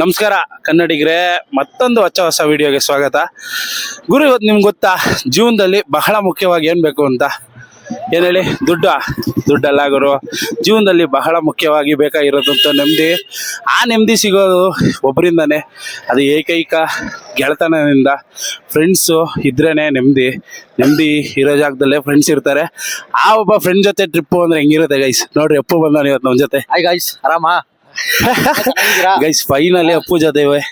ನಮಸ್ಕಾರ ಕನ್ನಡಿಗರೆ, ಮತ್ತೊಂದು ಹೊಚ್ಚ ಹೊಸ ವಿಡಿಯೋಗೆ ಸ್ವಾಗತ. ಗುರು, ಇವತ್ತು ನಿಮ್ಗೆ ಗೊತ್ತಾ, ಜೀವನದಲ್ಲಿ ಬಹಳ ಮುಖ್ಯವಾಗಿ ಏನು ಬೇಕು ಅಂತ? ಏನು ಹೇಳಿ? ದುಡ್ಡು? ದುಡ್ಡಲ್ಲ ಗುರು. ಜೀವನದಲ್ಲಿ ಬಹಳ ಮುಖ್ಯವಾಗಿ ಬೇಕಾಗಿರೋದಂತ ನೆಮ್ಮದಿ. ಆ ನೆಮ್ಮದಿ ಸಿಗೋದು ಒಬ್ಬರಿಂದನೇ ಅದು ಏಕೈಕ ಗೆಳೆತನದಿಂದ ಫ್ರೆಂಡ್ಸು ಇದ್ರೇ ನೆಮ್ಮದಿ. ನೆಮ್ಮದಿ ಇರೋ ಜಾಗದಲ್ಲೇ ಫ್ರೆಂಡ್ಸ್ ಇರ್ತಾರೆ. ಆ ಒಬ್ಬ ಫ್ರೆಂಡ್ ಜೊತೆ ಟ್ರಿಪ್ಪು ಅಂದರೆ ಹೆಂಗಿರುತ್ತೆ ಗೈಸ್ ನೋಡ್ರಿ ಅಪ್ಪು ಬಂದಾನೆ ಇವತ್ತು ನಮ್ಮ ಜೊತೆ. ಹಾಯ್ ಗೈಸ್ ಆರಾಮ? ಗೈಸ್ ಫೈನಲಿ ಅಪ್ಪು ದೇವೇ ಇವೆ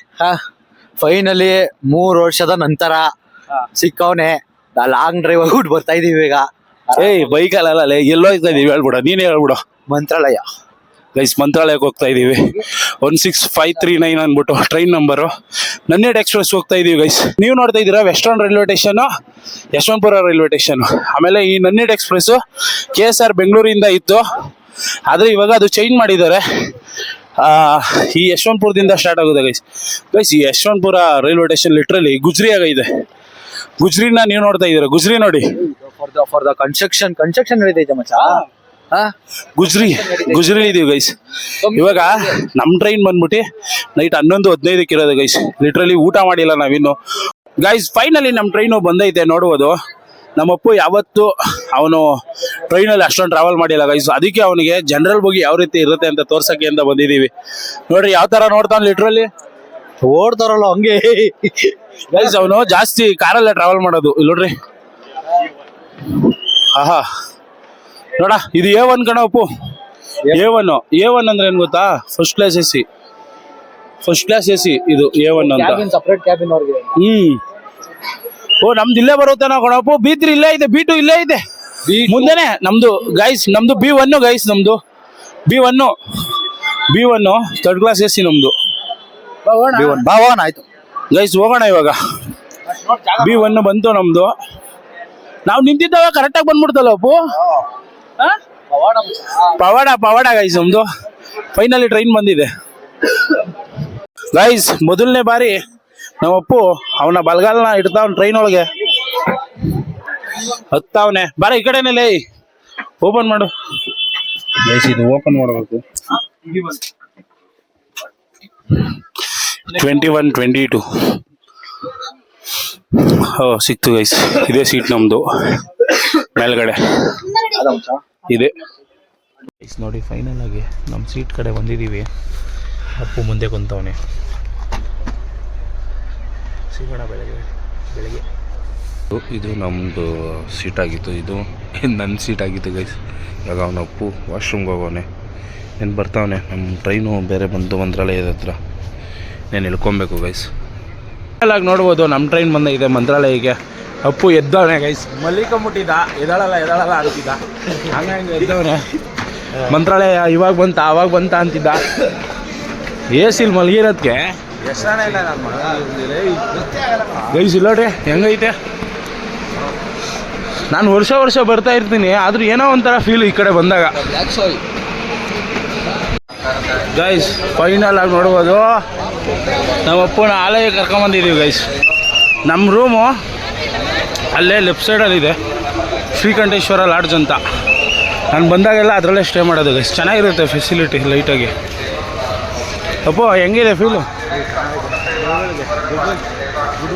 ಫೈನಲಿ ಮೂರ್ ವರ್ಷದ ನಂತರ ಸಿಕ್ಕವನೆ ಲಾಂಗ್ ಡ್ರೈವ್ ಹೋಗ್ಬಿಟ್ಟು ಬರ್ತಾ ಇದೀವಿ ಈಗ. ಏಯ್ ಬೈಕಲ್ಲ ಎಲ್ಲೋ ಹೋಗ್ತಾ ಇದೀವಿ ಹೇಳ್ಬಿಡ ನೀನೇ ಹೇಳ್ಬಿಡ. ಮಂತ್ರಾಲಯ. ಗೈಸ್ ಮಂತ್ರಾಲಯಕ್ಕೆ ಹೋಗ್ತಾ ಇದೀವಿ. One six five three nine ಅಂದ್ಬಿಟ್ಟು ಟ್ರೈನ್ ನಂಬರು ನನ್ನೆಡ್ ಎಕ್ಸ್ಪ್ರೆಸ್ ಹೋಗ್ತಾ ಇದೀವಿ ಗೈಸ್ ನೀವು ನೋಡ್ತಾ ಇದ್ದೀರಾ western railway station Yeshwantpur railway station ಆಮೇಲೆ ಈ Nanded express K S R ಬೆಂಗಳೂರಿಂದ ಇತ್ತು ಆದರೆ ಇವಾಗ ಅದು ಚೇಂಜ್ ಮಾಡಿದ್ದಾರೆ. ಆ, ಈ ಯಶವಂತಪುರದಿಂದ ಸ್ಟಾರ್ಟ್ ಆಗುತ್ತೆ ಗೈಸ್ ಗೈಸ್ ಈ ಯಶವಂತಪುರ ರೈಲ್ವೆ ಸ್ಟೇಷನ್ ಲಿಟ್ರಲಿ ಗುಜ್ರಿ ಆಗೈತೆ ಗುಜ್ರಿನ ನೀವು ನೋಡ್ತಾ ಇದ್ದೀರಾ? ಗುಜ್ರಿ ನೋಡಿ. For the for the construction construction ನಡೀತೈತೆ ಮಚ್ಚ? ಗುಜ್ರಿ ಗುಜ್ರಿ ಇದೀವಿ ಗೈಸ್ ಇವಾಗ ನಮ್ ಟ್ರೈನ್ ಬಂದ್ಬಿಟ್ಟು ನೈಟ್ ಹನ್ನೊಂದು ಹದಿನೈದಕ್ಕೆ ಇರೋದು ಗೈಸ್ ಲಿಟ್ರಲಿ ಊಟ ಮಾಡಿಲ್ಲ ನಾವಿನ್ನು. ಗೈಸ್ ಫೈನಲಿ ನಮ್ಮ ಟ್ರೈನು ಬಂದೈತೆ ನೋಡುವುದು. ನಮ್ಮಪ್ಪು ಯಾವತ್ತು ಅವನು ಟ್ರೈನಲ್ಲಿ ಅಷ್ಟೊಂದು ಟ್ರಾವೆಲ್ ಮಾಡಿಲ್ಲ ಗೈಸ್ ಅದಕ್ಕೆ ಅವನಿಗೆ ಜನರಲ್ ಬಗ್ಗೆ ಯಾವ ರೀತಿ ಇರುತ್ತೆ ಅಂತ ತೋರ್ಸಕ್ಕೆ ಅಂತ ಬಂದಿದ್ದೀವಿ. ನೋಡ್ರಿ ಯಾವ ತರ ನೋಡ್ತಾನೆ ಲಿಟ್ರಲ್ಲಿ ಓಡ್ತಾರಲ್ಲ ಹಂಗೆ. ಗೈಸ್ ಅವನು ಜಾಸ್ತಿ ಕಾರಲ್ಲೇ ಟ್ರಾವೆಲ್ ಮಾಡೋದು. ಇಲ್ಲಿ ನೋಡ್ರಿ. ಆಹಾ. ನೋಡ ಇದು ಎ ಒನ್ ಕಣ Appu A one A one ಅಂದ್ರೆ ಏನ್ ಗೊತ್ತಾ? First class A C first class A C ಇದು ಎ ಒನ್ ಅಂತ. ಹ್ಮ್. ಓ ನಮ್ದು ಇಲ್ಲೇ ಬರುತ್ತೆ ನಾವು ಕಣಪ್ಪು ಬಿ ತ್ರೀ ಇಲ್ಲೇ ಇದೆ ಬಿ ಟು ಇಲ್ಲೇ ಇದೆ. ಮುಂದೆನೆ ನಮ್ದು ಗೈಸ್ ನಮ್ದು ಬಿ ಒನ್ ಗೈಸ್ ನಮ್ದು. B one B one third class A C ನಮ್ದು. ಭಾವನ್ ಆಯ್ತು. ಗೈಸ್ ಹೋಗೋಣ ಇವಾಗ. ಬಿ ಒನ್ ಬಂತು ನಮ್ದು. ನಾವು ನಿಂತಿದ್ದಾಗ ಕರೆಕ್ಟಾಗಿ ಬಂದ್ಬಿಡ್ತಲ್ಲ ಅಪ್ಪು? ಪವಾಡ ಪವಾಡ ಗೈಸ್ ನಮ್ದು. ಫೈನಲಿ ಟ್ರೈನ್ ಬಂದಿದೆ. ಗೈಸ್ ಮೊದಲನೇ ಬಾರಿ ನಮ್ಮ ಅಪ್ಪು ಅವನ ಬಲಗಾಲನ ಇಡ್ತಾವನ್ ಟ್ರೈನ್ ಒಳಗೆ. ಹತ್ತಾವನೆ. ಬಾರ ಈ ಕಡೆನೇ ಲೇ. ಓಪನ್ ಮಾಡು. ಇದು ಓಪನ್ ಮಾಡಬೇಕು. ಟ್ವೆಂಟಿ ಒನ್ ಟ್ವೆಂಟಿ ಟು ಓ ಸಿಕ್ತು ಗೈಸ್ ಇದೇ ಸೀಟ್ ನಮ್ದು. ಮೇಲ್ಗಡೆ. ಇದೆ. ನೋಡಿ ಫೈನಲ್ ಆಗಿ ನಮ್ಮ ಸೀಟ್ ಕಡೆ ಬಂದಿದ್ದೀವಿ ಅಪ್ಪು ಮುಂದೆ ಕುಂತವನೆ. ಸಿಗೋಣ ಬೆಳಗ್ಗೆ ಬೆಳಗ್ಗೆ. ಇದು ನಮ್ಮದು ಸೀಟ್ ಆಗಿತ್ತು. ಇದು ನನ್ನ ಸೀಟ್ ಆಗಿತ್ತು ಗೈಸ್ ಇವಾಗ ಅವನ ಅಪ್ಪು ವಾಶ್ರೂಮ್ಗೆ ಹೋಗೋನೆ ಏನು ಬರ್ತಾವನೆ? ನಮ್ಮ ಟ್ರೈನು ಬೇರೆ ಬಂದು ಮಂತ್ರಾಲಯದ ಹತ್ರ. నేను ಇಳ್ಕೊಬೇಕು ಗೈಸ್ ಆಗಿ ನೋಡ್ಬೋದು ನಮ್ಮ ಟ್ರೈನ್ ಬಂದಿದೆ ಮಂತ್ರಾಲಯಕ್ಕೆ. ಅಪ್ಪು ಎದ್ದವನೆ ಗೈಸ್ ಮಲ್ಲಿಕೊಂಬಿಟ್ಟಿದ್ದ ಎದಳಲ್ಲ ಎದಳಲ್ಲ ಅಂತಿದ್ದ. ಹಂಗೆ ಎದ್ದವನೆ. ಮಂತ್ರಾಲಯ ಇವಾಗ ಬಂತ, ಅವಾಗ ಬಂತ ಅಂತಿದ್ದ. ಎ ಸಿಲ್ ಮಲಗಿರೋದಕ್ಕೆ ಗೈಸ್, ಇಲ್ಲೋಡ್ರಿ. ಹೆಂಗೈತೆ? ನಾನು ವರ್ಷ ವರ್ಷ ಬರ್ತಾ ಇರ್ತೀನಿ, ಆದ್ರೂ ಏನೋ ಒಂಥರ ಫೀಲ್ ಈ ಕಡೆ ಬಂದಾಗ. ಗೈಸ್ ಫೈನಲ್ ಆಗಿ ನೋಡ್ಬೋದು. ನಮ್ಮ ಅಪ್ಪನ ಆಲಯ ಕರ್ಕೊಂಬಂದಿದ್ದೀವಿ ಗೈಸ್. ನಮ್ಮ ರೂಮು ಅಲ್ಲೇ ಲೆಫ್ಟ್ ಸೈಡಲ್ಲಿದೆ ಶ್ರೀಕಂಠೇಶ್ವರ ಲಾಡ್ಜ್ ಅಂತ. ನಾನು ಬಂದಾಗೆಲ್ಲ ಅದರಲ್ಲೇ ಸ್ಟೇ ಮಾಡೋದು ಗೈಸ್. ಚೆನ್ನಾಗಿರುತ್ತೆ ಫೆಸಿಲಿಟಿ ಲೈಟಾಗಿ ಅಪ್ಪೋ, ಹೆಂಗಿದೆ ಫೀಲು ಗುಡ್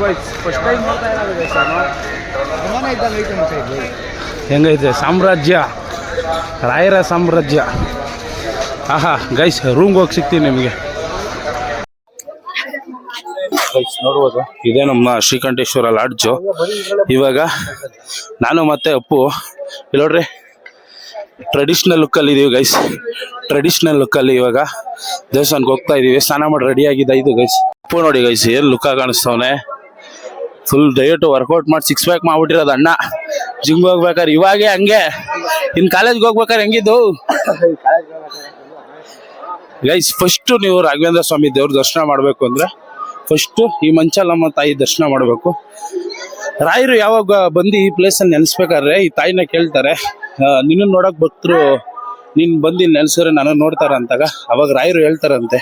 ಹೆಂಗೈತೆ? ಸಾಮ್ರಾಜ್ಯ. ರಾಯರ ಸಾಮ್ರಾಜ್ಯ. ಆಹಾ ಗೈಸ್ ರೂಮ್ ಹೋಗಿ ಸಿಗ್ತೀನಿ ನಿಮಗೆ. ನೋಡ್ಬೋದು. ಇದೇ ನಮ್ಮ ಶ್ರೀಕಂಠೇಶ್ವರ ಲಾಡ್ಜು ಇವಾಗ ನಾನು ಮತ್ತೆ ಅಪ್ಪು. ಇಲ್ಲಿ ನೋಡ್ರಿ ಟ್ರೆಡಿಷ್ನಲ್ ಲುಕ್ಕಲ್ಲಿ ಇದೀವಿ ಗೈಸ್ ಟ್ರೆಡಿಷ್ನಲ್ ಲುಕ್ಕಲ್ಲಿ ಇವಾಗ ದೇವಸ್ಥಾನಕ್ಕೆ ಹೋಗ್ತಾ ಇದೀವಿ. ಸ್ನಾನ ಮಾಡಿ ರೆಡಿ ಇದು ಗೈಸ್ ಉಪ್ಪು ನೋಡಿ ಗೈಸ್ ಏನು ಲುಕ್ಕ ಕಾಣಿಸ್ತವನೆ ಫುಲ್ ಡಯಟ್ ವರ್ಕೌಟ್ ಮಾಡಿ ಸಿಕ್ಸ್ ಪ್ಯಾಕ್ ಮಾಡ್ಬಿಟ್ಟಿರೋದು ಅಣ್ಣ. ಜಿಮ್ಗೆ ಹೋಗ್ಬೇಕಾದ್ರೆ ಇವಾಗೆ ಹಂಗೆ. ಇನ್ನು ಕಾಲೇಜ್ಗೆ ಹೋಗ್ಬೇಕಾದ್ರೆ ಹೆಂಗಿದ್ದು? ಗೈಸ್ ಫಸ್ಟು ನೀವು ರಾಘವೇಂದ್ರ ಸ್ವಾಮಿ ದೇವ್ರ ದರ್ಶನ ಮಾಡಬೇಕು ಅಂದರೆ ಫಸ್ಟು ಈ ಮಂಚಾಲಮ್ಮ ತಾಯಿ ದರ್ಶನ ಮಾಡಬೇಕು. ರಾಯರು ಯಾವಾಗ ಬಂದು ಈ ಪ್ಲೇಸಲ್ಲಿ ನೆನೆಸ್ಬೇಕಾದ್ರೆ ಈ ತಾಯಿನ ಕೇಳ್ತಾರೆ. ನಿನ್ನ ನೋಡಕ್ ಭಕ್ತರು, ನಿನ್ ಬಂದು ಇಲ್ಲಿ ನನಗೆ ನಾನು ನೋಡ್ತಾರ ಅಂತಾಗ. ಅವಾಗ ರಾಯರು ಹೇಳ್ತಾರಂತೆ,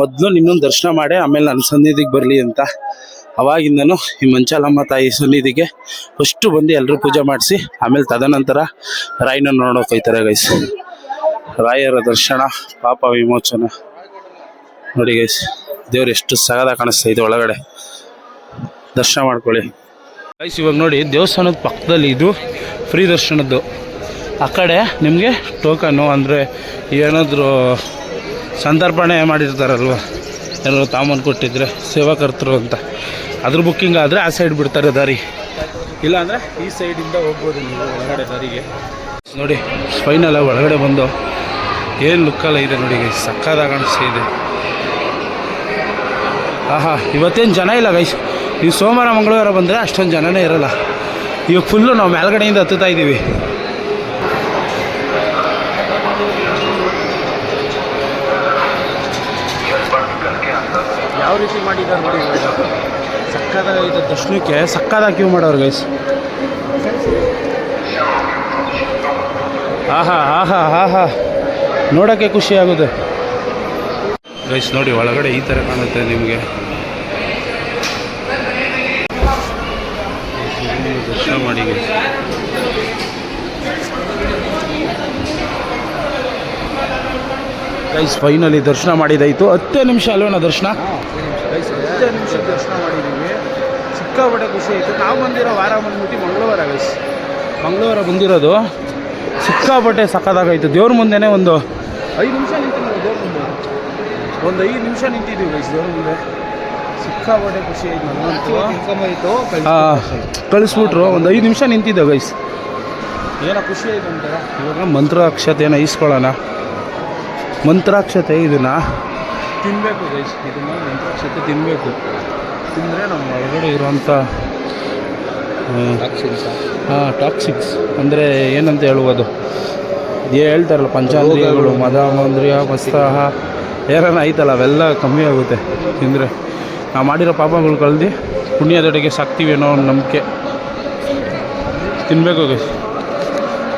ಮೊದಲು ನಿನ್ನೊಂದು ದರ್ಶನ ಮಾಡಿ, ಆಮೇಲೆ ನನ್ನ ಸನ್ನಿಧಿಗೆ ಬರಲಿ ಅಂತ. ಅವಾಗಿಂದನು ಈ ಮಂಚಾಲಮ್ಮ ತಾಯಿ ಸನ್ನಿಧಿಗೆ ಫಸ್ಟು ಬಂದು ಎಲ್ಲರೂ ಪೂಜೆ ಮಾಡಿಸಿ, ಆಮೇಲೆ ತದನಂತರ ರಾಯನ ನೋಡೋಕೆ ಹೋಯ್ತಾರೆ ಗೈಸ್ ರಾಯರ ದರ್ಶನ, ಪಾಪ ವಿಮೋಚನ. ನೋಡಿ ಗೈಸ್ ದೇವ್ರು ಎಷ್ಟು ಸಗದ ಕಾಣಿಸ್ತಾ ಇದೆ ಒಳಗಡೆ. ದರ್ಶನ ಮಾಡ್ಕೊಳ್ಳಿ. ಗೈಸ್ ಇವಾಗ ನೋಡಿ ದೇವಸ್ಥಾನದ ಪಕ್ಕದಲ್ಲಿ ಇದು ಫ್ರೀ ದರ್ಶನದ್ದು. ಆ ಕಡೆ ನಿಮಗೆ ಟೋಕನ್ನು ಅಂದರೆ ಏನಾದರೂ ಸಂದರ್ಪಣೆ ಮಾಡಿರ್ತಾರಲ್ವ? ಏನಾದ್ರು ತಾಮನ್ ಕೊಟ್ಟಿದ್ರೆ ಸೇವಾಕರ್ತರು ಅಂತ. ಅದ್ರ ಬುಕ್ಕಿಂಗ್ ಆದರೆ ಆ ಸೈಡ್ ಬಿಡ್ತಾರೆ ದಾರಿ. ಇಲ್ಲ ಅಂದರೆ ಈ ಸೈಡಿಂದ ಹೋಗ್ಬೋದು ನೀವು ಒಳಗಡೆ ದಾರಿಗೆ. ನೋಡಿ ಫೈನಲ್ ಒಳಗಡೆ ಬಂದು ಏನು ಲುಕ್ಕಲ್ಲ ಇದೆ ನೋಡಿ ಸಕ್ಕದಾಗ ಕಾಣಿಸ್ತಾ ಇದೆ. ಆಹಾ, ಇವತ್ತೇನು ಜನ ಇಲ್ಲ ಗೈಸ್ ನೀವು ಸೋಮವಾರ, ಮಂಗಳವಾರ ಬಂದರೆ ಅಷ್ಟೊಂದು ಜನನೇ ಇರಲ್ಲ. ಇವಾಗ ಫುಲ್ಲು ನಾವು ಮೇಲ್ಗಡೆಯಿಂದ ಹತ್ತುತ್ತಾ ಇದ್ದೀವಿ ಮಾಡಿದ್ದಾರೆ ನೋಡಿ. ಸಕ್ಕದ ಸಕ್ಕದಾಗೈತೆ ದರ್ಶನಕ್ಕೆ. ಸಕ್ಕದಾಗ ಕ್ಯೂ ಮಾಡೋರು ಗೈಸ್ ಆಹಾ ಆಹಾ ಆಹಾ. ನೋಡೋಕ್ಕೆ ಖುಷಿ ಆಗುತ್ತೆ. ಗೈಸ್ ನೋಡಿ ಒಳಗಡೆ ಈ ಥರ ಕಾಣುತ್ತೆ ನಿಮಗೆ. ದರ್ಶನ ಮಾಡಿ ಗೈಸ್ ಗೈಸ್ ಫೈನಲಿ ದರ್ಶನ ಮಾಡಿದಾಯಿತು. ಹತ್ತೇ ನಿಮಿಷ ಅಲ್ವೇನೋ ದರ್ಶನ? ಹತ್ತೇ ನಿಮಿಷ ದರ್ಶನ ಮಾಡಿದ್ದೀವಿ. ಸಿಕ್ಕಾಪಟ್ಟೆ ಖುಷಿ ಆಯಿತು. ನಾವು ಬಂದಿರೋ ವಾರ ಬಂದ್ಬಿಟ್ಟು ಮಂಗಳವಾರ ಗೈಸ್ ಮಂಗಳವಾರ ಬಂದಿರೋದು. ಸಿಕ್ಕಾಪಟ್ಟೆ ಸಕ್ಕದಾಗಾಯಿತು ದೇವ್ರ ಮುಂದೆನೇ ಒಂದು ಐದು ನಿಮಿಷ ನಿಂತಿದ್ದೀವಿ ದೇವ್ರ ಮುಂದೆ. ಒಂದು ಐದು ನಿಮಿಷ ನಿಂತಿದ್ದೀವಿ ಗೈಸ್ ದೇವ್ರ ಮುಂದೆ. ಸಿಕ್ಕಾಪಟ್ಟೆ ಖುಷಿ ಆಯ್ತು ಕಳಿಸ್ಬಿಟ್ರು. ಒಂದು ಐದು ನಿಮಿಷ ನಿಂತಿದ್ದೆ ಗೈಸ್ ಏನೋ ಖುಷಿ ಆಯ್ತು ಅಂತ ಇವಾಗ ಮಂತ್ರಾಕ್ಷತೆಯನ್ನು ಇಸ್ಕೊಳ್ಳೋಣ ಮಂತ್ರಾಕ್ಷತೆ ಇದನ್ನ. ತಿನ್ನಬೇಕು ಗೈಸ್ ಇದನ್ನ ಮಂತ್ರಾಕ್ಷತೆ ತಿನ್ನಬೇಕು ತಿಂದರೆ ನಮ್ಮ ಒಳಗಡೆ ಟಾಕ್ಸಿಕ್ಸ್ ಹಾಂ ಟಾಕ್ಸಿಕ್ಸ್ ಅಂದರೆ ಏನಂತ ಹೇಳುವುದು? ಹೇಳ್ತಾರಲ್ಲ ಪಂಚಾಂದ್ರಿಯಗಳು ಮದ ಮಂದ್ರಿಯ ಮಸ್ತಾಹ. ಏನಾರ ಐತಲ್ಲ ಅವೆಲ್ಲ ಕಮ್ಮಿ ಆಗುತ್ತೆ ತಿಂದರೆ. ನಾವು ಮಾಡಿರೋ ಪಾಪಗಳು ಕಳ್ದು ಪುಣ್ಯದೊಡೆಗೆ ಸಾಕ್ತೀವಿ ಅನ್ನೋ ಒಂದು ನಂಬಿಕೆ ತಿನ್ನಬೇಕು ಗೈಸ್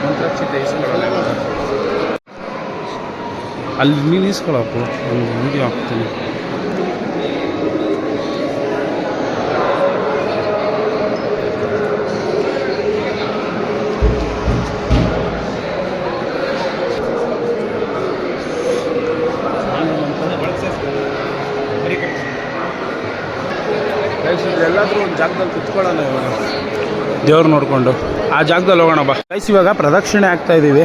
ಮಂತ್ರಾಕ್ಷತೆ. ಅಲ್ಲಿ ನೀನು ಇಸ್ಕೊಳಪ್ಪ ಒಂದು ವಿಡಿಯೋ ಹಾಕ್ತೀನಿ. ಎಲ್ಲಾದರೂ ಒಂದು ಜಾಗದಲ್ಲಿ ಕುತ್ಕೊಳ್ಳೋಣ ದೇವ್ರು ನೋಡಿಕೊಂಡು. ಆ ಜಾಗದಲ್ಲಿ ಹೋಗೋಣ ಬಾ. ಇವಾಗ ಪ್ರದಕ್ಷಿಣೆ ಆಗ್ತಾ ಇದ್ದೀವಿ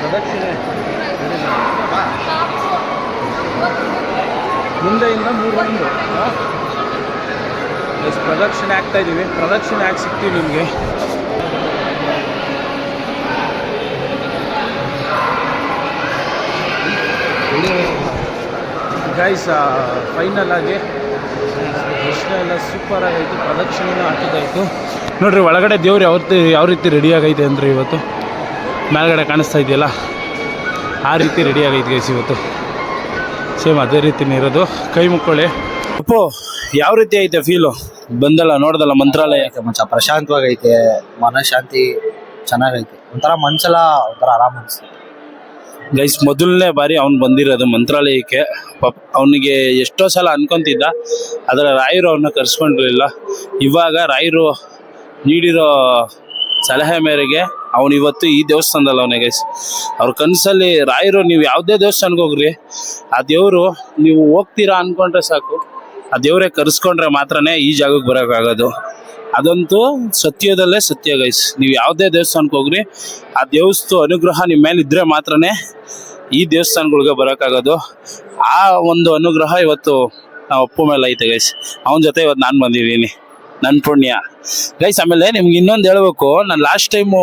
ಪ್ರದಕ್ಷಿಣೆ. ಮುಂದೆಯಿಂದ ಮೂರು ರೌಂಡ್ ಎಸ್ ಪ್ರದಕ್ಷಿಣೆ ಆಗ್ತಾ ಇದ್ದೀವಿ ಪ್ರದಕ್ಷಿಣೆ ಆಗಿ ಸಿಗ್ತೀವಿ ನಿಮಗೆ. ಗೈಸ್ ಫೈನಲ್ ಆಗಿ ದರ್ಶನ ಎಲ್ಲ ಸೂಪರ್ ಆಗೈತು. ಪ್ರದಕ್ಷಿಣೆನೂ ಹಾಕಿದ್ದಾಯಿತು ನೋಡ್ರಿ, ಒಳಗಡೆ ದೇವ್ರು ಯಾವ ಯಾವ ರೀತಿ ರೆಡಿ ಆಗೈತೆ ಅಂದರೆ ಇವತ್ತು? ಮೇಲ್ಗಡೆ ಕಾಣಿಸ್ತಾ ಇದೆಯಲ್ಲ? ಆ ರೀತಿ ರೆಡಿ ಆಗೈತೆ ಗೈಸ್ ಇವತ್ತು. ಸೇಮ್ ಅದೇ ರೀತಿನೇ ಇರೋದು. ಕೈ ಮುಕ್ಕೊಳ್ಳಿ. ಅಪ್ಪು ಯಾವ ರೀತಿ ಐತೆ ಫೀಲು ಬಂದಲ್ಲ ನೋಡ್ದಲ್ಲ ಮಂತ್ರಾಲಯ ಮಚ್ಚ? ಪ್ರಶಾಂತವಾಗೈತೆ ಮನಃಶಾಂತಿ ಚೆನ್ನಾಗೈತೆ. ಒಂಥರ ಮನ್ಸೆಲ್ಲ ಒಂಥರ ಆರಾಮ ಅನಿಸ್ತು ಗೈಸ್ ಮೊದಲನೇ ಬಾರಿ ಅವ್ನು ಬಂದಿರೋದು ಮಂತ್ರಾಲಯಕ್ಕೆ. ಪಾಪ ಅವನಿಗೆ ಎಷ್ಟೋ ಸಲ ಅನ್ಕೊಂತಿದ್ದ. ಅದರ ರಾಯರು ಅವನ್ನ ಕರ್ಸ್ಕೊಂಡಿರಲಿಲ್ಲ. ಇವಾಗ ರಾಯರು ನೀಡಿರೋ ಸಲಹೆ ಮೇರೆಗೆ ಅವನು ಇವತ್ತು ಈ ದೇವಸ್ಥಾನದಲ್ಲಿ ಅವನೇ ಗೈಸ್ ಅವ್ರ ಕನಸಲ್ಲಿ ರಾಯರು, ನೀವು ಯಾವುದೇ ದೇವಸ್ಥಾನಕ್ಕೆ ಹೋಗ್ರಿ, ಆ ದೇವರು ನೀವು ಹೋಗ್ತೀರಾ ಅನ್ಕೊಂಡ್ರೆ ಸಾಕು. ಆ ದೇವರೇ ಕರೆಸ್ಕೊಂಡ್ರೆ ಮಾತ್ರನೇ ಈ ಜಾಗಕ್ಕೆ ಬರೋಕ್ಕಾಗೋದು. ಅದಂತೂ ಸತ್ಯದಲ್ಲೇ ಸತ್ಯ ಗೈಸ್ ನೀವು ಯಾವುದೇ ದೇವಸ್ಥಾನಕ್ಕೆ ಹೋಗ್ರಿ, ಆ ದೇವಸ್ಥು ಅನುಗ್ರಹ ನಿಮ್ಮ ಮೇಲೆ ಇದ್ರೆ ಮಾತ್ರನೇ ಈ ದೇವಸ್ಥಾನಗಳಿಗೆ ಬರೋಕ್ಕಾಗೋದು. ಆ ಒಂದು ಅನುಗ್ರಹ ಇವತ್ತು ನಾವು ಅಪ್ಪು ಮೇಲೆ ಐತೆ ಗೈಸ್ ಅವನ ಜೊತೆ ಇವತ್ತು ನಾನು ಬಂದಿದ್ದೀನಿ. ನನ್ನ ಪುಣ್ಯ. ಗೈಸ್ ಆಮೇಲೆ ನಿಮ್ಗೆ ಇನ್ನೊಂದು ಹೇಳ್ಬೇಕು. ನಾನು ಲಾಸ್ಟ್ ಟೈಮು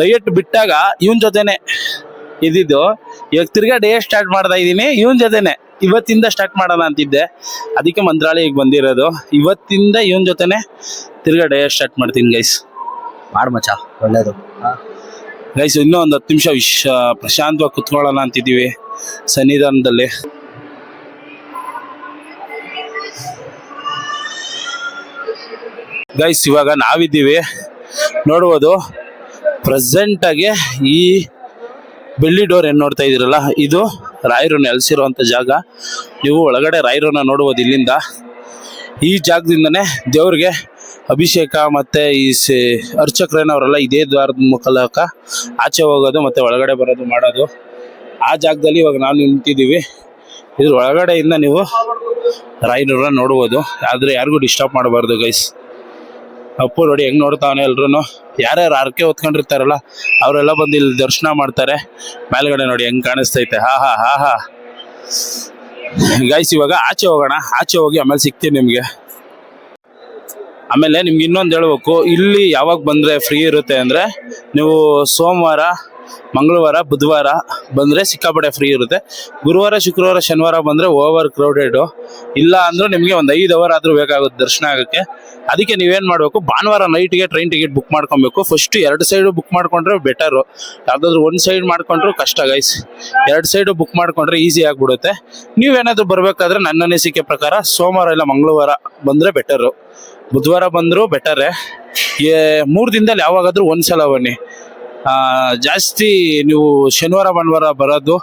ಡಯಟ್ ಬಿಟ್ಟಾಗ ಇವನ್ ಜೊತೆನೆ ಇದ್ದಿದ್ದು. ಇವಾಗ ತಿರ್ಗಾ ಡೇ ಸ್ಟಾರ್ಟ್ ಮಾಡ್ತಾ ಇದ್ದೀನಿ ಇವನ್ ಜೊತೆನೆ. ಇವತ್ತಿಂದ ಸ್ಟಾರ್ಟ್ ಮಾಡೋಣ ಅಂತಿದ್ದೆ. ಅದಕ್ಕೆ ಮಂತ್ರಾಲಯಕ್ಕೆ ಬಂದಿರೋದು. ಇವತ್ತಿಂದ ಇವನ್ ಜೊತೆನೆ ತಿರ್ಗಾ ಡೇ ಸ್ಟಾರ್ಟ್ ಮಾಡ್ತೀನಿ ಗೈಸ್ ಮಾಡ್ ಮಚ್ಚ ಒಳ್ಳೇದು. ಗೈಸ್ ಇನ್ನೂ ಒಂದು ಹತ್ತು ನಿಮಿಷ ವಿಶ್ ಪ್ರಶಾಂತವಾಗಿ ಕುತ್ಕೊಳ್ಳೋಣ ಅಂತಿದ್ದೀವಿ ಸನ್ನಿಧಾನದಲ್ಲಿ. ಗೈಸ್ ಇವಾಗ ನಾವಿದ್ದೀವಿ ಪ್ರೆಸೆಂಟ್ ಪ್ರೆಸೆಂಟಾಗಿ ಈ ಬೆಳ್ಳಿ ಡೋರ್ ಏನು ನೋಡ್ತಾ ಇದ್ದೀರಲ್ಲ, ಇದು ರಾಯರು ನೆಲೆಸಿರುವಂಥ ಜಾಗ. ನೀವು ಒಳಗಡೆ ರಾಯರನ್ನ ನೋಡುವುದು ಇಲ್ಲಿಂದ. ಈ ಜಾಗದಿಂದನೇ ದೇವ್ರಿಗೆ ಅಭಿಷೇಕ ಮತ್ತು ಈ ಸೆ ಅರ್ಚಕರೇನವರೆಲ್ಲ ಇದೇ ದ್ವಾರದ ಮುಖಲಕ ಆಚೆ ಹೋಗೋದು ಮತ್ತು ಒಳಗಡೆ ಬರೋದು ಮಾಡೋದು. ಆ ಜಾಗದಲ್ಲಿ ಇವಾಗ ನಾವು ನಿಂತಿದ್ದೀವಿ. ಇದ್ರ ಒಳಗಡೆಯಿಂದ ನೀವು ರಾಯರನ್ನ ನೋಡ್ಬೋದು ಆದ್ರೆ ಯಾರಿಗೂ ಡಿಸ್ಟರ್ಬ್ ಮಾಡಬಾರ್ದು ಗೈಸ್ ಅಪ್ಪು ನೋಡಿ ಹೆಂಗ್ ನೋಡ್ತಾವನೆ ಎಲ್ರು ಯಾರ್ಯಾರು ಆರ್ಕೆ ಹೊತ್ಕೊಂಡಿರ್ತಾರಲ್ಲ, ಅವರೆಲ್ಲ ಬಂದು ಇಲ್ಲಿ ದರ್ಶನ ಮಾಡ್ತಾರೆ. ಮೇಲ್ಗಡೆ ನೋಡಿ ಹೆಂಗ್ ಕಾಣಿಸ್ತೈತೆ. ಹಾ ಹಾ ಹಾ ಹಾ. ಗೈಸ್ ಇವಾಗ ಆಚೆ ಹೋಗೋಣ. ಆಚೆ ಹೋಗಿ ಆಮೇಲೆ ಸಿಗ್ತೀನಿ ನಿಮ್ಗೆ. ಆಮೇಲೆ ನಿಮ್ಗೆ ಇನ್ನೊಂದು ಹೇಳ್ಬೇಕು, ಇಲ್ಲಿ ಯಾವಾಗ ಬಂದ್ರೆ ಫ್ರೀ ಇರುತ್ತೆ ಅಂದ್ರೆ, ನೀವು ಸೋಮವಾರ ಮಂಗಳವಾರ, ಬುಧವಾರ ಬಂದರೆ ಸಿಕ್ಕಾಪಟ್ಟೆ ಫ್ರೀ ಇರುತ್ತೆ. ಗುರುವಾರ, ಶುಕ್ರವಾರ, ಶನಿವಾರ ಬಂದರೆ ಓವರ್ ಕ್ರೌಡೆಡು ಇಲ್ಲ ಅಂದರೂ ನಿಮಗೆ ಒಂದು ಐದು ಅವರ್ ಆದರೂ ಬೇಕಾಗುತ್ತೆ ದರ್ಶನ ಆಗೋಕ್ಕೆ. ಅದಕ್ಕೆ ನೀವೇನು ಮಾಡಬೇಕು, ಭಾನುವಾರ ನೈಟ್ಗೆ ಟ್ರೈನ್ ಟಿಕೆಟ್ ಬುಕ್ ಮಾಡ್ಕೊಬೇಕು. ಫಸ್ಟ್ ಎರಡು ಸೈಡು ಬುಕ್ ಮಾಡಿಕೊಂಡ್ರೆ ಬೆಟರು ಯಾವ್ದಾದ್ರು ಒಂದು ಸೈಡ್ ಮಾಡ್ಕೊಂಡ್ರು ಕಷ್ಟ ಗೈಸ್ ಎರಡು ಸೈಡು ಬುಕ್ ಮಾಡಿಕೊಂಡ್ರೆ ಈಸಿ ಆಗಿಬಿಡುತ್ತೆ. ನೀವೇನಾದರೂ ಬರಬೇಕಾದ್ರೆ ನನ್ನ ಅನಿಸಿಕೆ ಪ್ರಕಾರ ಸೋಮವಾರ ಇಲ್ಲ ಮಂಗಳವಾರ ಬಂದರೆ ಬೆಟರು ಬುಧವಾರ ಬಂದರೂ ಬೆಟರೇ ಮೂರು ದಿನದಲ್ಲಿ ಯಾವಾಗಾದರೂ ಒಂದು ಸಲ ಬನ್ನಿ. ಜಾಸ್ತಿ ನೀವು ಶನಿವಾರ ಭಾನುವಾರ ಬರೋದು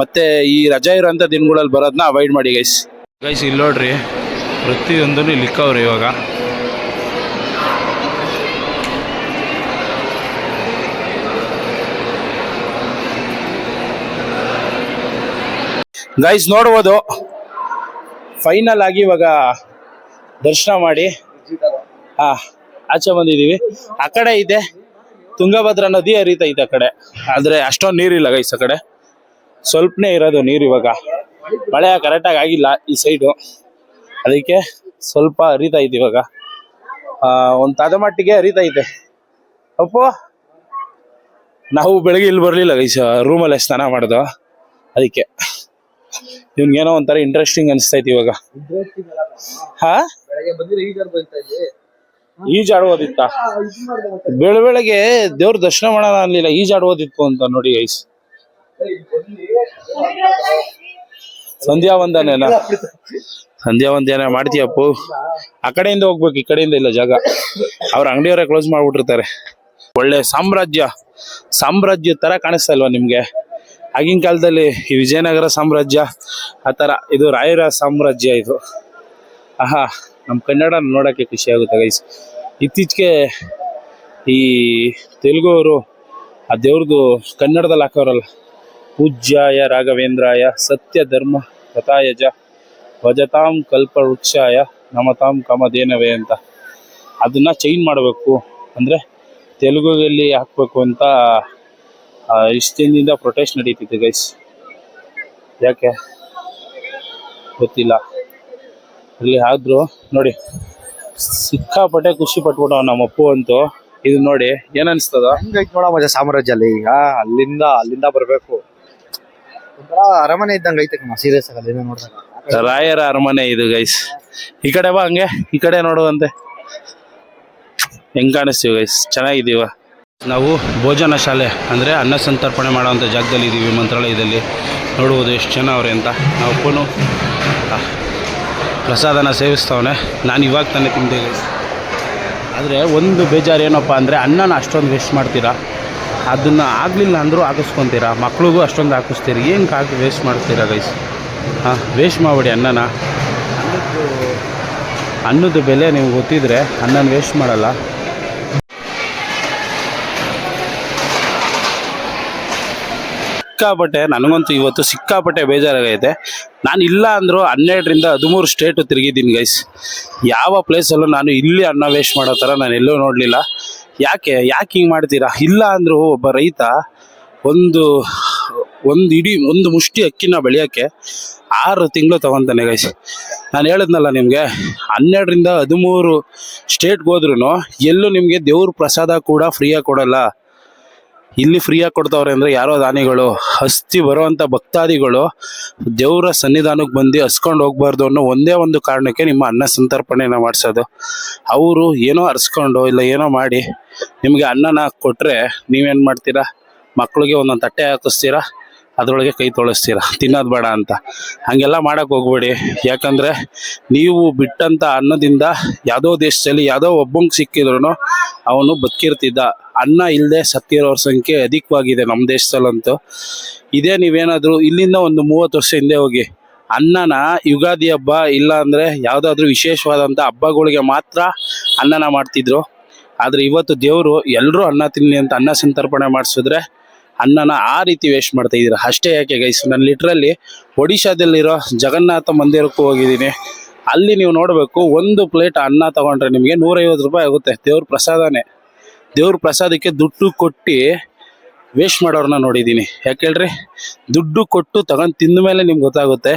ಮತ್ತೆ ಈ ರಜಾ ಇರೋಂಥ ದಿನಗಳಲ್ಲಿ ಬರೋದನ್ನ ಅವಾಯ್ಡ್ ಮಾಡಿ ಗೈಸ್ ಗೈಸ್ ಇಲ್ಲಿ ನೋಡ್ರಿ ಪ್ರತಿಯೊಂದೂ ಇಲ್ಲಿಕ್ಕವ್ರಿ ಇವಾಗ. ಗೈಸ್ ನೋಡ್ಬೋದು. ಫೈನಲ್ ಆಗಿ ಇವಾಗ ದರ್ಶನ ಮಾಡಿ. ಹಾ ಆಚೆ ಬಂದಿದೀವಿ ಆ ಕಡೆ ಇದೆ. ತುಂಗಭದ್ರಾ ನದಿ ಹರಿತೈತೆ ಆ ಕಡೆ. ಆದ್ರೆ ಅಷ್ಟೊಂದು ನೀರಿಲ್ಲ ಗೈಸ್ ಆ ಕಡೆ. ಸ್ವಲ್ಪನೇ ಇರೋದು ನೀರು ಇವಾಗ. ಮಳೆ ಕರೆಕ್ಟಾಗಿ ಆಗಿಲ್ಲ ಈ ಸೈಡು ಅದಕ್ಕೆ ಸ್ವಲ್ಪ ಹರಿತೈತೆ ಇವಾಗ. ಆ, ಒಂದ್ ತದ ಮಟ್ಟಿಗೆ ಹರಿತೈತೆ ಅಪ್ಪು ನಾವು ಬೆಳಿಗ್ಗೆ ಇಲ್ಲಿ ಬರಲಿಲ್ಲ ಗೈಸ್ ರೂಮಲ್ಲಿ ಸ್ನಾನ ಮಾಡ್ದು. ಅದಕ್ಕೆ. ನಿಮ್ಗೇನೋ ಒಂಥರ ಇಂಟ್ರೆಸ್ಟಿಂಗ್ ಅನಿಸ್ತೈತಿ ಇವಾಗ. ಹಾ? ಈಜಾಡುವುದಿತ್ತ ಬೆಳ ಬೆಳಗ್ಗೆ ದೇವ್ರ ದರ್ಶನ ಮಾಡೋಣ ಅನ್ಲಿಲ್ಲ ಈಜಾಡುವುದಿತ್ತು ಅಂತ ನೋಡಿ ಐಸ್ ಸಂಧ್ಯಾ ವಂದನೆನ ಸಂಧ್ಯಾ ವಂದನೆ ಮಾಡ್ತೀಯಪ್ಪು ಆ ಕಡೆಯಿಂದ ಹೋಗ್ಬೇಕು, ಈ ಕಡೆಯಿಂದ ಇಲ್ಲ ಜಾಗ. ಅವ್ರ ಅಂಗಡಿಯವರೇ ಕ್ಲೋಸ್ ಮಾಡ್ಬಿಟ್ಟಿರ್ತಾರೆ. ಒಳ್ಳೆ ಸಾಮ್ರಾಜ್ಯ ಸಾಮ್ರಾಜ್ಯ ತರ ಕಾಣಿಸ್ತಾ ಇಲ್ವಾ ನಿಮ್ಗೆ? ಆಗಿನ ಕಾಲದಲ್ಲಿ ಈ ವಿಜಯನಗರ ಸಾಮ್ರಾಜ್ಯ, ಆ ತರ, ಇದು ರಾಯರ ಸಾಮ್ರಾಜ್ಯ ಇದು. ಆಹಾ. ನಮ್ಮ ಕನ್ನಡ ನೋಡೋಕ್ಕೆ ಖುಷಿ ಆಗುತ್ತೆ ಗೈಸ್ ಇತ್ತೀಚೆಗೆ ಈ ತೆಲುಗು ಅವರು ಆ ದೇವ್ರದ್ದು ಕನ್ನಡದಲ್ಲಿ ಹಾಕೋರಲ್ಲ ಪೂಜ್ಯಾಯ ರಾಘವೇಂದ್ರಾಯ ಸತ್ಯ ಧರ್ಮ ಕಥಾಯಜ ಭಜತಾಂ ಕಲ್ಪವೃಕ್ಷಾಯ ನಮತಾಂ ಕಮದೇನವೇ ಅಂತ. ಅದನ್ನು ಚೇಂಜ್ ಮಾಡಬೇಕು ಅಂದರೆ ತೆಲುಗುದಲ್ಲಿ ಹಾಕಬೇಕು ಅಂತ ಇಷ್ಟು ದಿನದಿಂದ ಪ್ರೊಟೆಸ್ಟ್ ನಡೀತಿದೆ ಗೈಸ್ ಯಾಕೆ? ಗೊತ್ತಿಲ್ಲ. ಅಲ್ಲಿ ಆದ್ರು ನೋಡಿ ಸಿಕ್ಕಾಪಟ್ಟೆ ಖುಷಿ ಪಟ್ಬಿಟ್ಟು ನಮ್ಮ ಅಪ್ಪು ಅಂತೂ. ಇದು ನೋಡಿ ಏನ್ ಅನ್ಸ್ತದ? ಹಂಗೈತ್ ನೋಡ ಮಜಾ ಸಾಮ್ರಾಜ್ಯ ಅಲ್ಲಿ ಈಗ. ಅಲ್ಲಿಂದ ಅಲ್ಲಿಂದ ಬರ್ಬೇಕು. ಒಂಥರ ಅರಮನೆ ಇದ್ದಂಗ ಐತೆ ಕಣ ಸೀರಿಯಸ್ ಆಗಿ ಅಲ್ಲಿಂದ ನೋಡಿದಾಗ. ರಾಯರ ಅರಮನೆ ಇದು ಗೈಸ್ ಈ ಕಡೆ ಬಾ ಹಂಗೆ ಈ ಕಡೆ ನೋಡುವಂತೆ. ಹೆಂಗ್ ಕಾಣಿಸ್ತೀವಿ ಗೈಸ್ ಚೆನ್ನಾಗಿದ್ದೀವ? ನಾವು ಭೋಜನ ಶಾಲೆ ಅಂದರೆ ಅನ್ನ ಸಂತರ್ಪಣೆ ಮಾಡುವಂತ ಜಾಗದಲ್ಲಿ ಇದ್ದೀವಿ ಮಂತ್ರಾಲಯದಲ್ಲಿ. ನೋಡುವುದು ಎಷ್ಟು ಜನ ಅವ್ರೆ ಅಂತ. ನಾವು ಅಪ್ಪನು ಆ, ಪ್ರಸಾದನ ಸೇವಿಸ್ತವನೆ. ನಾನು ಇವಾಗ ತಾನೇ ತಿಂದೆ ಆದರೆ ಒಂದು ಬೇಜಾರು ಏನಪ್ಪ ಅಂದರೆ ಅನ್ನನ ಅಷ್ಟೊಂದು ವೇಸ್ಟ್ ಮಾಡ್ತೀರಾ? ಅದನ್ನು ಆಗಲಿಲ್ಲ ಅಂದರೂ ಹಾಕಿಸ್ಕೊತೀರಾ? ಮಕ್ಳಿಗೂ ಅಷ್ಟೊಂದು ಹಾಕಿಸ್ತೀರಿ. ಏನು ಹಾಕಿ ವೇಸ್ಟ್ ಮಾಡ್ತೀರಾ ಗೈಸ್ ಹಾಂ, ವೇಸ್ಟ್ ಮಾಡಬೇಡಿ ಅನ್ನನ ಅನ್ನದ ಬೆಲೆ ನೀವು ಗೊತ್ತಿದ್ರೆ ಅನ್ನನ ವೇಸ್ಟ್ ಮಾಡಲ್ಲ. ಸಿಕ್ಕಾಪಟ್ಟೆ, ನನಗಂತೂ ಇವತ್ತು ಸಿಕ್ಕಾಪಟ್ಟೆ ಬೇಜಾರಾಗೈತೆ. ನಾನು ಇಲ್ಲ ಅಂದರೂ ಹನ್ನೆರಡರಿಂದ ಹದಿಮೂರು ಸ್ಟೇಟು ತಿರುಗಿದ್ದೀನಿ ಗೈಸ್ ಯಾವ ಪ್ಲೇಸಲ್ಲೂ ನಾನು ಇಲ್ಲಿ ಅನ್ನ ವೇಸ್ಟ್ ಮಾಡೋ ಥರ ನಾನು ಎಲ್ಲೂ ನೋಡಲಿಲ್ಲ. ಯಾಕೆ ಯಾಕೆ ಹಿಂಗೆ ಮಾಡ್ತೀರಾ? ಇಲ್ಲ ಅಂದರೂ ಒಬ್ಬ ರೈತ ಒಂದು ಒಂದು ಇಡೀ, ಒಂದು ಮುಷ್ಟಿ ಅಕ್ಕಿನ ಬೆಳೆಯೋಕ್ಕೆ ಆರು ತಿಂಗಳು ತೊಗೊತಾನೆ ಗೈಸ್ ನಾನು ಹೇಳಿದ್ನಲ್ಲ ನಿಮಗೆ, ಹನ್ನೆರಡರಿಂದ ಹದಿಮೂರು ಸ್ಟೇಟ್ಗೆ ಹೋದ್ರೂ ಎಲ್ಲೂ ನಿಮಗೆ ದೇವ್ರ ಪ್ರಸಾದ ಕೂಡ ಫ್ರೀಯಾಗಿ ಕೊಡಲ್ಲ. ಇಲ್ಲಿ ಫ್ರೀಯಾಗಿ ಕೊಡ್ತಾವ್ರೆ ಅಂದರೆ ಯಾರೋ ದಾನಿಗಳು, ಹಸ್ತಿ ಬರುವಂಥ ಭಕ್ತಾದಿಗಳು ದೇವರ ಸನ್ನಿಧಾನಕ್ಕೆ ಬಂದು ಹಸ್ಕೊಂಡು ಹೋಗ್ಬಾರ್ದು ಅನ್ನೋ ಒಂದೇ ಒಂದು ಕಾರಣಕ್ಕೆ ನಿಮ್ಮ ಅನ್ನ ಸಂತರ್ಪಣೆನ ಮಾಡಿಸೋದು. ಅವರು ಏನೋ ಹರ್ಸ್ಕೊಂಡು ಇಲ್ಲ ಏನೋ ಮಾಡಿ ನಿಮಗೆ ಅನ್ನನ ಕೊಟ್ಟರೆ ನೀವೇನು ಮಾಡ್ತೀರಾ? ಮಕ್ಕಳಿಗೆ ಒಂದೊಂದು ತಟ್ಟೆ ಹಾಕಿಸ್ತೀರಾ? ಅದರೊಳಗೆ ಕೈ ತೊಳಸ್ತೀರ. ತಿನ್ನೋದು ಬೇಡ ಅಂತ. ಹಾಗೆಲ್ಲ ಮಾಡೋಕ್ಕೆ ಹೋಗ್ಬೇಡಿ. ಯಾಕಂದರೆ ನೀವು ಬಿಟ್ಟಂಥ ಅನ್ನದಿಂದ ಯಾವುದೋ ದೇಶದಲ್ಲಿ ಯಾವುದೋ ಒಬ್ಬಂಗೆ ಸಿಕ್ಕಿದ್ರು ಅವನು ಬದುಕಿರ್ತಿದ್ದ. ಅನ್ನ ಇಲ್ಲದೆ ಸತ್ತಿರೋರ ಸಂಖ್ಯೆ ಅಧಿಕವಾಗಿದೆ ನಮ್ಮ ದೇಶದಲ್ಲಂತೂ. ಇದೇ ನೀವೇನಾದರೂ ಇಲ್ಲಿಂದ ಒಂದು ಮೂವತ್ತು ವರ್ಷ ಹಿಂದೆ ಹೋಗಿ ಅನ್ನನ ಯುಗಾದಿ ಹಬ್ಬ ಇಲ್ಲ ಅಂದರೆ ಯಾವುದಾದ್ರೂ ವಿಶೇಷವಾದಂಥ ಹಬ್ಬಗಳಿಗೆ ಮಾತ್ರ ಅನ್ನನ ಮಾಡ್ತಿದ್ರು. ಆದರೆ ಇವತ್ತು ದೇವರು ಎಲ್ಲರೂ ಅನ್ನ ತಿನ್ನಲಿ ಅಂತ ಅನ್ನ ಸಂತರ್ಪಣೆ ಮಾಡಿಸಿದ್ರೆ ಅನ್ನನ ಆ ರೀತಿ ವೇಸ್ಟ್ ಮಾಡ್ತಾ ಇದ್ದೀರಾ? ಅಷ್ಟೇ ಯಾಕೆ ಗೈಸ್ ನಾನು ಲಿಟ್ರಲ್ಲಿ ಒಡಿಶಾದಲ್ಲಿರೋ ಜಗನ್ನಾಥ ಮಂದಿರಕ್ಕೂ ಹೋಗಿದ್ದೀನಿ. ಅಲ್ಲಿ ನೀವು ನೋಡಬೇಕು, ಒಂದು ಪ್ಲೇಟ್ ಅನ್ನ ತಗೊಂಡ್ರೆ ನಿಮಗೆ ನೂರೈವತ್ತು ರೂಪಾಯಿ ಆಗುತ್ತೆ. ದೇವ್ರ ಪ್ರಸಾದನೇ. ದೇವ್ರ ಪ್ರಸಾದಕ್ಕೆ ದುಡ್ಡು ಕೊಟ್ಟು ವೇಸ್ಟ್ ಮಾಡೋರನ್ನ ನೋಡಿದ್ದೀನಿ. ಯಾಕೆ ಹೇಳ್ರಿ? ದುಡ್ಡು ಕೊಟ್ಟು ತಗೊಂಡು ತಿಂದ ಮೇಲೆ ನಿಮ್ಗೆ ಗೊತ್ತಾಗುತ್ತೆ,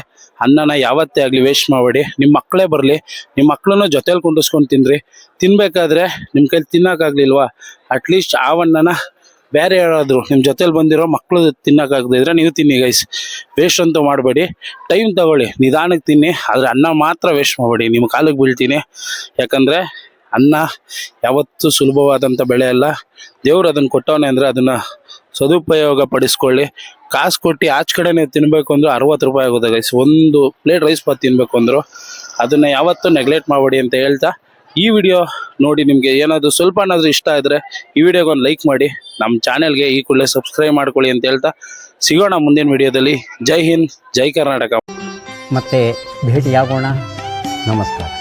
ಅನ್ನನ ಯಾವತ್ತೇ ಆಗಲಿ ವೇಸ್ಟ್ ಮಾಡಬೇಡಿ. ನಿಮ್ಮ ಮಕ್ಕಳೇ ಬರಲಿ. ನಿಮ್ಮ ಮಕ್ಕಳನ್ನು ಜೊತೆಲಿ ಕುಂಡಿಸ್ಕೊಂಡು ತಿನ್ನಿರಿ ತಿನ್ಬೇಕಾದ್ರೆ ನಿಮ್ಮ ಕೈಲಿ ತಿನ್ನೋಕ್ಕಾಗಲಿಲ್ವಾ ಅಟ್ಲೀಸ್ಟ್ ಆ ಅನ್ನನ ಬೇರೆ ಯಾರಾದರೂ ನಿಮ್ಮ ಜೊತೆಲಿ ಬಂದಿರೋ ಮಕ್ಕಳು ತಿನ್ನೋಕ್ಕಾಗದಿದ್ರೆ ನೀವು ತಿನ್ನಿ ಗೈಸ್ ವೇಸ್ಟ್ ಅಂತೂ ಮಾಡಬೇಡಿ. ಟೈಮ್ ತಗೊಳ್ಳಿ. ನಿಧಾನಕ್ಕೆ ತಿನ್ನಿ. ಆದರೆ ಅನ್ನ ಮಾತ್ರ ವೇಸ್ಟ್ ಮಾಡಬೇಡಿ. ನಿಮ್ಮ ಕಾಲಿಗೆ ಬೀಳ್ತೀನಿ. ಯಾಕಂದರೆ ಅನ್ನ ಯಾವತ್ತೂ ಸುಲಭವಾದಂಥ ಬೆಳೆ ಅಲ್ಲ. ದೇವ್ರು ಅದನ್ನು ಕೊಟ್ಟವನೇ ಅಂದರೆ ಅದನ್ನು ಸದುಪಯೋಗ ಪಡಿಸ್ಕೊಳ್ಳಿ. ಕಾಸು ಕೊಟ್ಟು ಆಚೆ ಕಡೆ ನೀವು ತಿನ್ನಬೇಕು ಅಂದ್ರೆ ಅರವತ್ತು ರೂಪಾಯಿ ಆಗುತ್ತೆ ಗೈಸ್ ಒಂದು ಪ್ಲೇಟ್ ರೈಸ್ ಬಾತ್ ತಿನ್ನಬೇಕು ಅಂದರು, ಅದನ್ನು ಯಾವತ್ತೂ ನೆಗ್ಲೆಕ್ಟ್ ಮಾಡಬೇಡಿ ಅಂತ ಹೇಳ್ತಾ ಈ ವಿಡಿಯೋ ನೋಡಿ ನಿಮಗೆ ಏನಾದರೂ ಸ್ವಲ್ಪ ಏನಾದರೂ ಇಷ್ಟ ಆದರೆ ಈ ವಿಡಿಯೋಗೊಂದು ಲೈಕ್ ಮಾಡಿ. ನಮ್ಮ ಚಾನೆಲ್ಗೆ ಈ ಕೂಡಲೇ ಸಬ್ಸ್ಕ್ರೈಬ್ ಮಾಡ್ಕೊಳ್ಳಿ ಅಂತ ಹೇಳ್ತಾ ಸಿಗೋಣ ಮುಂದಿನ ವಿಡಿಯೋದಲ್ಲಿ. ಜೈ ಹಿಂದ್, ಜೈ ಕರ್ನಾಟಕ. ಮತ್ತೆ ಭೇಟಿಯಾಗೋಣ. ನಮಸ್ಕಾರ.